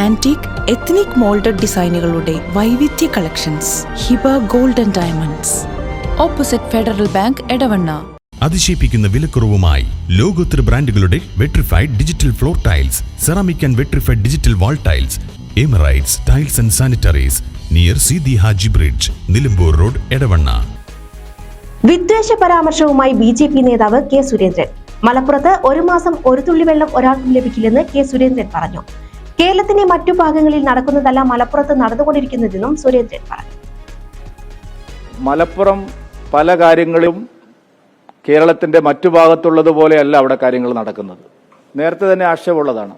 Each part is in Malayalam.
Antique ethnic moulded ഡിസൈനുകളുടെ വൈവിധ്യ collections Hiba golden diamonds opposite Federal Bank Edavanna. അതിശയിപ്പിക്കുന്ന വിലക്കുറവുമായി ലോകോത്തര ബ്രാൻഡുകളുടെ vitrified digital floor tiles ceramic and vitrified digital wall tiles Emirates tiles and sanitaries near Sidi Haji bridge Nilambur road Edavanna. വിദ്വേഷ പരാമർശവുമായി ബി ജെ പി നേതാവ് കെ സുരേന്ദ്രൻ. മലപ്പുറത്ത് ഒരു മാസം ഒരു തുള്ളി വെള്ളം ഒരാൾക്കും ലഭിക്കില്ലെന്ന് കെ സുരേന്ദ്രൻ പറഞ്ഞു. കേരളത്തിന്റെ മറ്റു ഭാഗങ്ങളിൽ നടക്കുന്നതല്ല മലപ്പുറത്ത് നടന്നുകൊണ്ടിരിക്കുന്നതെന്നും സുരേന്ദ്രൻ പറഞ്ഞു. മലപ്പുറം പല കാര്യങ്ങളും കേരളത്തിന്റെ മറ്റു ഭാഗത്തുള്ളതുപോലെ അല്ല അവിടെ കാര്യങ്ങൾ നടക്കുന്നത്. നേരത്തെ തന്നെ ആക്ഷേപമുള്ളതാണ്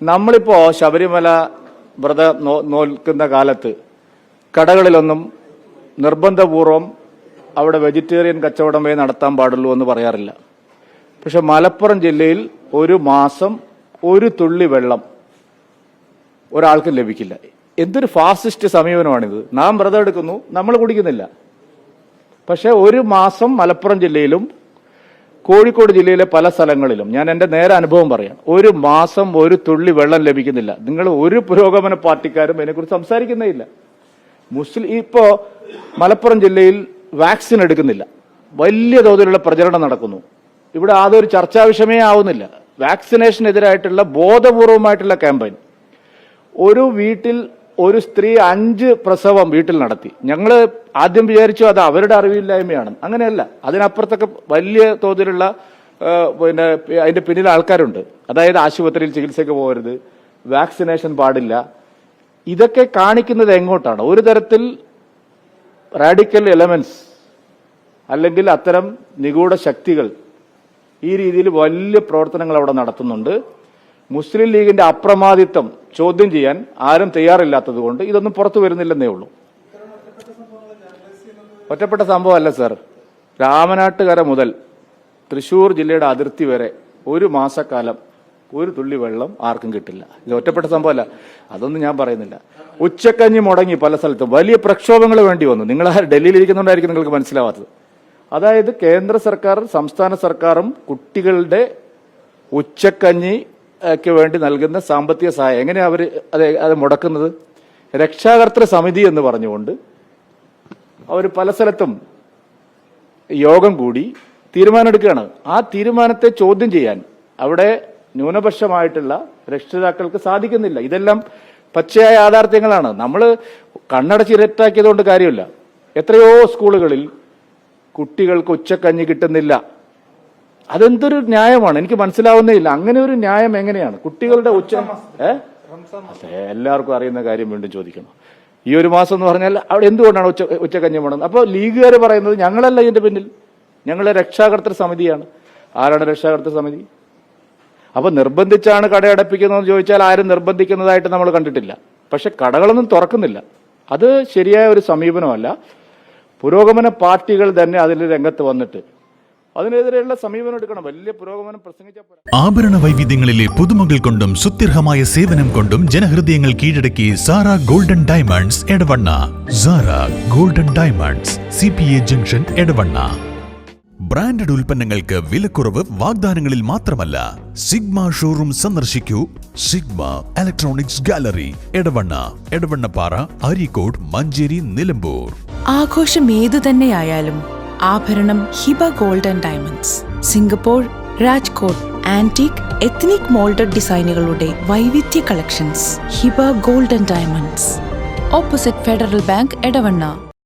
നമ്മളിപ്പോ ശബരിമല വ്രത നോൽക്കുന്ന കാലത്ത് കടകളിലൊന്നും നിർബന്ധപൂർവം അവിടെ വെജിറ്റേറിയൻ കച്ചവടമേ നടത്താൻ പാടുള്ളൂ എന്ന് പറയാറില്ല. പക്ഷെ മലപ്പുറം ജില്ലയിൽ ഒരു മാസം ഒരു തുള്ളി വെള്ളം ഒരാൾക്ക് ലഭിക്കില്ല. എന്തൊരു ഫാസിസ്റ്റ് സമീപനമാണിത്. നാം വ്രതം എടുക്കുന്നു നമ്മൾ കുടിക്കുന്നില്ല. പക്ഷെ ഒരു മാസം മലപ്പുറം ജില്ലയിലും കോഴിക്കോട് ജില്ലയിലെ പല സ്ഥലങ്ങളിലും ഞാൻ എന്റെ നേരെ അനുഭവം പറയാം. ഒരു മാസം ഒരു തുള്ളി വെള്ളം ലഭിക്കുന്നില്ല. നിങ്ങൾ ഒരു പുരോഗമന പാർട്ടിക്കാരും അതിനെക്കുറിച്ച് സംസാരിക്കുന്നേ ഇല്ല. മുസ്ലിം ഇപ്പോൾ മലപ്പുറം ജില്ലയിൽ വാക്സിൻ എടുക്കുന്നില്ല. വലിയ തോതിലുള്ള പ്രചരണം നടക്കുന്നു. ഇവിടെ അതൊരു ചർച്ചാ വിഷയമേ ആവുന്നില്ല. വാക്സിനേഷനെതിരായിട്ടുള്ള ബോധപൂർവമായിട്ടുള്ള ക്യാമ്പയിൻ. ഒരു വീട്ടിൽ ഒരു സ്ത്രീ അഞ്ച് പ്രസവം വീട്ടിൽ നടത്തി. ഞങ്ങൾ ആദ്യം വിചാരിച്ചു അത് അവരുടെ അറിവില്ലായ്മയാണ്. അങ്ങനെയല്ല. അതിനപ്പുറത്തൊക്കെ വലിയ തോതിലുള്ള പിന്നെ അതിന്റെ പിന്നിൽ ആൾക്കാരുണ്ട്. അതായത് ആശുപത്രിയിൽ ചികിത്സയ്ക്ക് പോകരുത് വാക്സിനേഷൻ പാടില്ല. ഇതൊക്കെ കാണിക്കുന്നത് എങ്ങോട്ടാണ്? ഒരു തരത്തിൽ റാഡിക്കൽ എലമെന്റ്സ് അല്ലെങ്കിൽ അത്തരം നിഗൂഢ ശക്തികൾ ഈ രീതിയിൽ വലിയ പ്രവർത്തനങ്ങൾ അവിടെ നടത്തുന്നുണ്ട്. മുസ്ലിം ലീഗിന്റെ അപ്രമാദിത്വം ചോദ്യം ചെയ്യാൻ ആരും തയ്യാറില്ലാത്തത് കൊണ്ട് ഇതൊന്നും പുറത്തു വരുന്നില്ലെന്നേ ഉള്ളൂ. ഒറ്റപ്പെട്ട സംഭവമല്ല സർ. രാമനാട്ടുകര മുതൽ തൃശൂർ ജില്ലയുടെ അതിർത്തി വരെ ഒരു മാസക്കാലം ഒരു തുള്ളി വെള്ളം ആർക്കും കിട്ടില്ല. ഇത് ഒറ്റപ്പെട്ട സംഭവമല്ല. അതൊന്നും ഞാൻ പറയുന്നില്ല. ഉച്ചക്കഞ്ഞി മുടങ്ങി പല സ്ഥലത്തും വലിയ പ്രക്ഷോഭങ്ങൾ വേണ്ടി വന്നു. നിങ്ങൾ ഡൽഹിയിൽ ഇരിക്കുന്നുണ്ടായിരിക്കും നിങ്ങൾക്ക് മനസ്സിലാവാത്തത്. അതായത് കേന്ദ്ര സർക്കാർ സംസ്ഥാന സർക്കാരും കുട്ടികളുടെ ഉച്ചക്കഞ്ഞി ഒക്കെ വേണ്ടി നൽകുന്ന സാമ്പത്തിക സഹായം. എങ്ങനെയാണ് അവർ അത് അത് മുടക്കുന്നത്? രക്ഷാകർത്തൃ സമിതി എന്ന് പറഞ്ഞുകൊണ്ട് അവർ പല സ്ഥലത്തും യോഗം കൂടി തീരുമാനമെടുക്കുകയാണ്. ആ തീരുമാനത്തെ ചോദ്യം ചെയ്യാൻ അവിടെ ന്യൂനപക്ഷമായിട്ടുള്ള രക്ഷിതാക്കൾക്ക് സാധിക്കുന്നില്ല. ഇതെല്ലാം പച്ചയായ യാഥാർത്ഥ്യങ്ങളാണ്. നമ്മൾ കണ്ണടച്ചിരട്ടാക്കിയതുകൊണ്ട് കാര്യമില്ല. എത്രയോ സ്കൂളുകളിൽ കുട്ടികൾക്ക് ഉച്ചക്കഞ്ഞി കിട്ടുന്നില്ല. അതെന്തൊരു ന്യായമാണ്? എനിക്ക് മനസ്സിലാവുന്നേ ഇല്ല. അങ്ങനെ ഒരു ന്യായം എങ്ങനെയാണ്? കുട്ടികളുടെ ഉച്ച എല്ലാവർക്കും അറിയുന്ന കാര്യം വീണ്ടും ചോദിക്കണം ഈ ഒരു മാസം എന്ന് പറഞ്ഞാൽ അവിടെ എന്തുകൊണ്ടാണ് ഉച്ച ഉച്ചക്കഞ്ഞി പോണത് അപ്പോൾ ലീഗുകാർ പറയുന്നത് ഞങ്ങളല്ല ഇതിന്റെ പിന്നിൽ. ഞങ്ങളെ രക്ഷാകർത്തൃ സമിതിയാണ്. ആരാണ് രക്ഷാകർത്തൃ സമിതി? അപ്പൊ നിർബന്ധിച്ചാണ് കടയടപ്പിക്കുന്നതെന്ന് ചോദിച്ചാൽ ആരും നിർബന്ധിക്കുന്നതായിട്ട് നമ്മൾ കണ്ടിട്ടില്ല. പക്ഷെ കടകളൊന്നും തുറക്കുന്നില്ല. അത് ശരിയായ ഒരു സമീപനമല്ല. പുരോഗമന പാർട്ടികൾ തന്നെ അതിൽ രംഗത്ത് വന്നിട്ട് അതിനെതിരെയുള്ള സമീപനം എടുക്കണം. വലിയ പുരോഗമനം പ്രസംഗിച്ചാൽ ആഭരണ വൈവിധ്യങ്ങളിലെ പുതുമകൾ കൊണ്ടും സുത്യർഹമായ സേവനം കൊണ്ടും ജനഹൃദയങ്ങൾ കീഴടക്കി Sara golden diamonds Edavanna. Sara golden diamonds C P A junction Edavanna. Branded ഉൽപ്പന്നങ്ങൾക്ക് വിലക്കുറവ് വാഗ്ദാനങ്ങളിൽ മാത്രമല്ല. സിഗ്മ ഷോറൂം സന്ദർശിക്കൂ. Sigma electronics gallery Edavanna. Edavannappara Areekode Manjeri Nilambur. ആഘോഷം ഏതു തന്നെയായാലും ആഭരണം Hiba golden diamonds. Singapore Rajkot antique ethnic moulded ഡിസൈനുകളുടെ വൈവിധ്യ collections. Hiba golden diamonds. Opposite Federal Bank Edavanna.